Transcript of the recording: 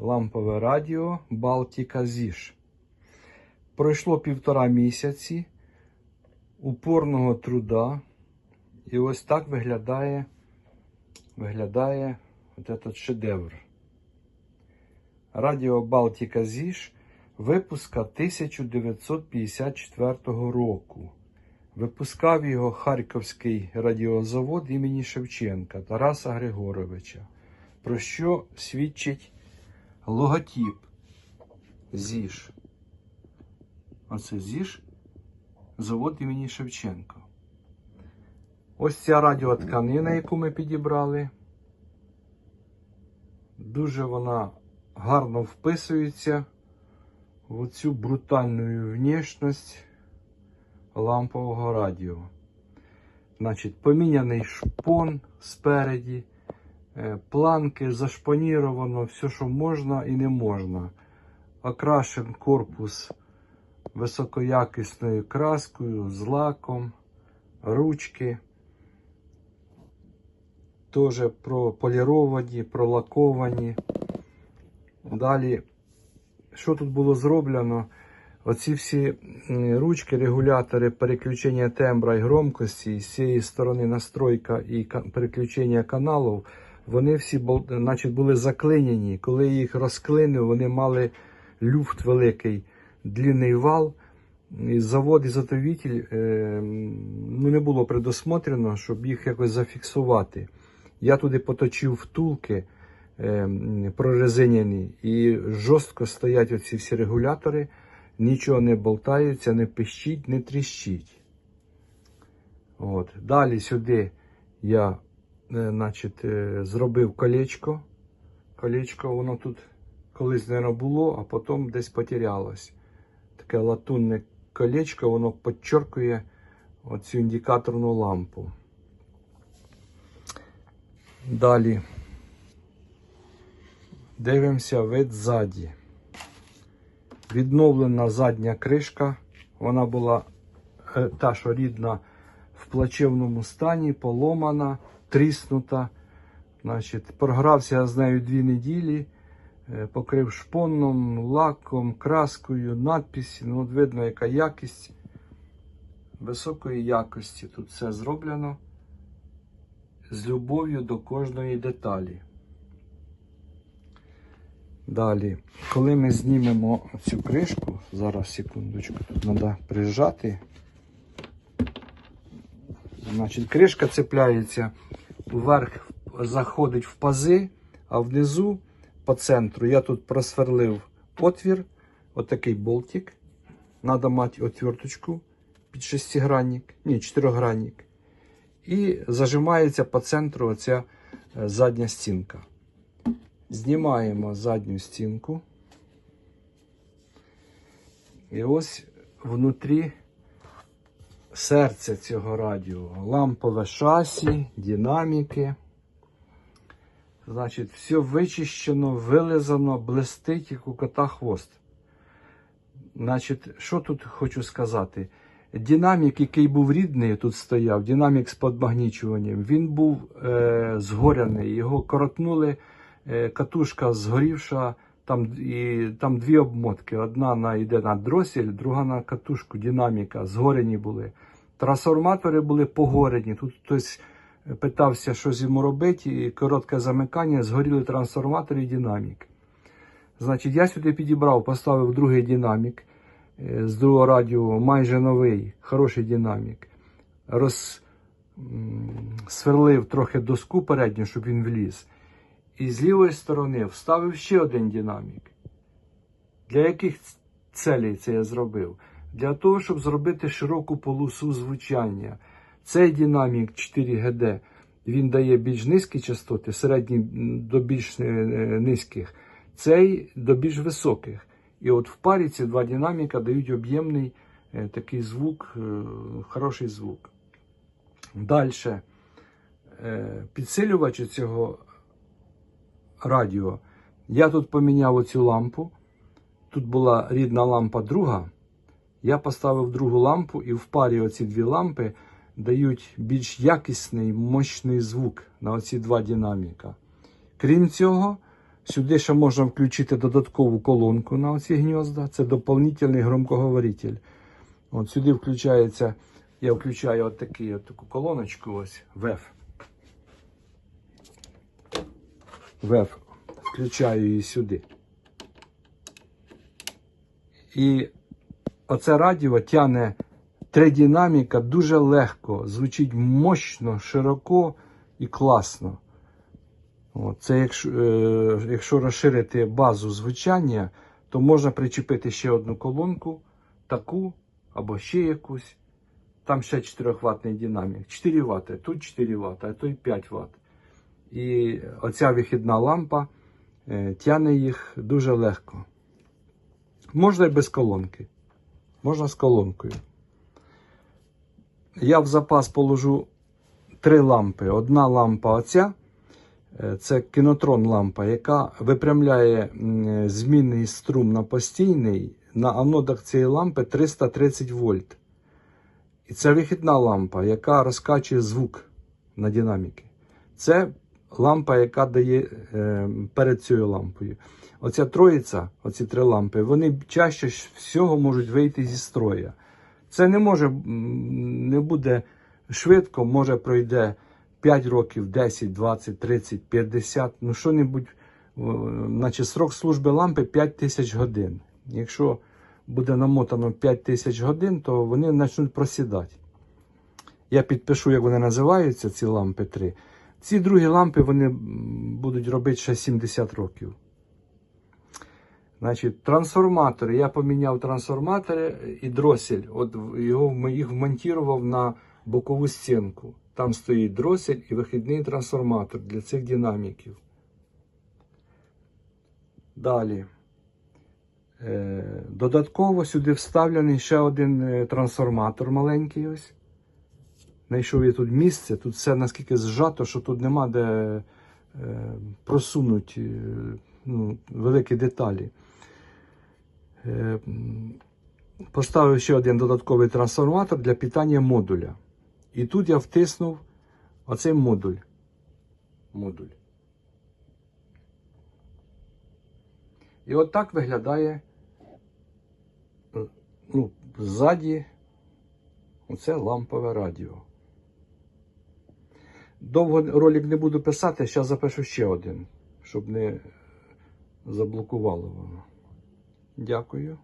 лампове радіо Балтіка Зіш. Пройшло півтора місяці упорного труда. І ось так виглядає, виглядає от этот шедевр. Радіо Балтіка Зіш випуска 1954 року. Випускав його Харківський радіозавод імені Шевченка Тараса Григоровича, про що свідчить логотип ЗІШ. Оце ЗІШ, завод імені Шевченка. Ось ця радіотканина, яку ми підібрали. Дуже вона гарно вписується в цю брутальну внешність лампового радіо. Значить, поміняний шпон спереді, планки, зашпаніровано все, що можна і не можна. Окрашен корпус високоякісною краскою, з лаком, ручки. Теж прополіровані, пролаковані. Далі, що тут було зроблено? Оці всі ручки, регулятори переключення тембра і громкості, з цієї сторони настройка і переключення каналів, вони всі значить, були заклинені. Коли їх розклинив, вони мали люфт великий, длинний вал. І завод ізготовитель е, ну, не було предусмотрено, щоб їх якось зафіксувати. Я туди поточив втулки е, м, і жорстко стоять оці всі регулятори, нічого не болтається, не пищить, не тріщить. От. Далі сюди я значить, е, зробив колечко. Колечко воно тут колись, мабуть, було, а потім десь потерялось. Таке латунне колечко, воно підчеркує оцю індикаторну лампу. Далі дивимося вид ззаді. Відновлена задня кришка. Вона була е, та, що рідна в плачевному стані, поломана, тріснута. Значить, програвся з нею дві неділі, е, покрив шпоном, лаком, краскою, надписі. Ну, от видно, яка якість. Високої якості тут все зроблено з любов'ю до кожної деталі. Далі, коли ми знімемо цю кришку, зараз секундочку, тут треба прижати. Значить, кришка цепляється вверх, заходить в пази, а внизу по центру я тут просверлив отвір, отакий болтик. Треба мати отверточку під шестигранник, ні, чотиригранник. І зажимається по центру оця е, задня стінка. Знімаємо задню стінку. І ось внутрі серце цього радіо. Лампове шасі, динаміки. Значить, все вичищено, вилизано, блистить, як у кота хвост. Значить, що тут хочу сказати? Динамік, який був рідний, тут стояв, динамік з подмагнічуванням, він був е, згоряний. Його коротнули, е, катушка згорівша, там, і, там дві обмотки. Одна на, йде на дросель, друга на катушку динаміка. Згорені були. Трансформатори були погорені. Тут хтось питався, що з йому робити, і коротке замикання, згоріли трансформатори і динамік. Значить, я сюди підібрав, поставив другий динамік е, з другого радіо, майже новий, хороший динамік. Розсверлив трохи доску передню, щоб він вліз. І з лівої сторони вставив ще один динамік. Для яких целей це я зробив? Для того, щоб зробити широку полосу звучання. Цей динамік 4GD він дає більш низькі частоти, середні до більш е, низьких, цей до більш високих. І от в парі ці два динаміка дають об'ємний е, такий звук, е, хороший звук. Далі підсилювач цього радіо. Я тут поміняв оцю лампу. Тут була рідна лампа друга. Я поставив другу лампу, і в парі оці дві лампи дають більш якісний, мощний звук на оці два динаміка. Крім цього, Сюди ще можна включити додаткову колонку на оці гнізда. Це доповнительний громкоговоритель. От сюди включається, я включаю от таку колоночку, ось ВЕФ. ВЕФ. Включаю її сюди. І оце радіо тягне три динаміка дуже легко, звучить мощно, широко і класно. Це якщо, е, якщо розширити базу звучання, то можна причепити ще одну колонку, таку або ще якусь. Там ще 4 ватний динамік. 4 Вт, тут 4 Вт, а тут 5 Вт. І оця вихідна лампа е, тягне їх дуже легко. Можна і без колонки. Можна з колонкою. Я в запас положу три лампи. Одна лампа оця. Е, Це кінотрон лампа, яка випрямляє змінний струм на постійний. На анодах цієї лампи 330 вольт. І це вихідна лампа, яка розкачує звук на динаміки. Це лампа, яка дає е, перед цією лампою. Оця троїця, оці три лампи, вони чаще всього можуть вийти зі строя. Це не може не буде швидко, може пройде 5 років, 10, 20, 30, 50, ну що-небудь, наче срок служби лампи 5 тисяч годин. Якщо буде намотано 5 тисяч годин, то вони почнуть просідати. Я підпишу, як вони називаються, ці лампи 3. Ці другі лампи вони будуть робити ще 70 років. Значить, трансформатори. Я поміняв трансформатори і дросель. От його їх вмонтував на бокову стінку. Там стоїть дросель і вихідний трансформатор для цих динаміків. Далі. Е, Додатково сюди вставлений ще один е, трансформатор маленький ось. Знайшов я тут місце, тут все наскільки зжато, що тут нема де е, просунути е, ну, великі деталі. Е, Поставив ще один додатковий трансформатор для питання модуля. І тут я втиснув оцей модуль. Модуль. І от так виглядає ну, ззаді оце лампове радіо. Довго ролик не буду писати, зараз запишу ще один, щоб не заблокувало воно. Дякую.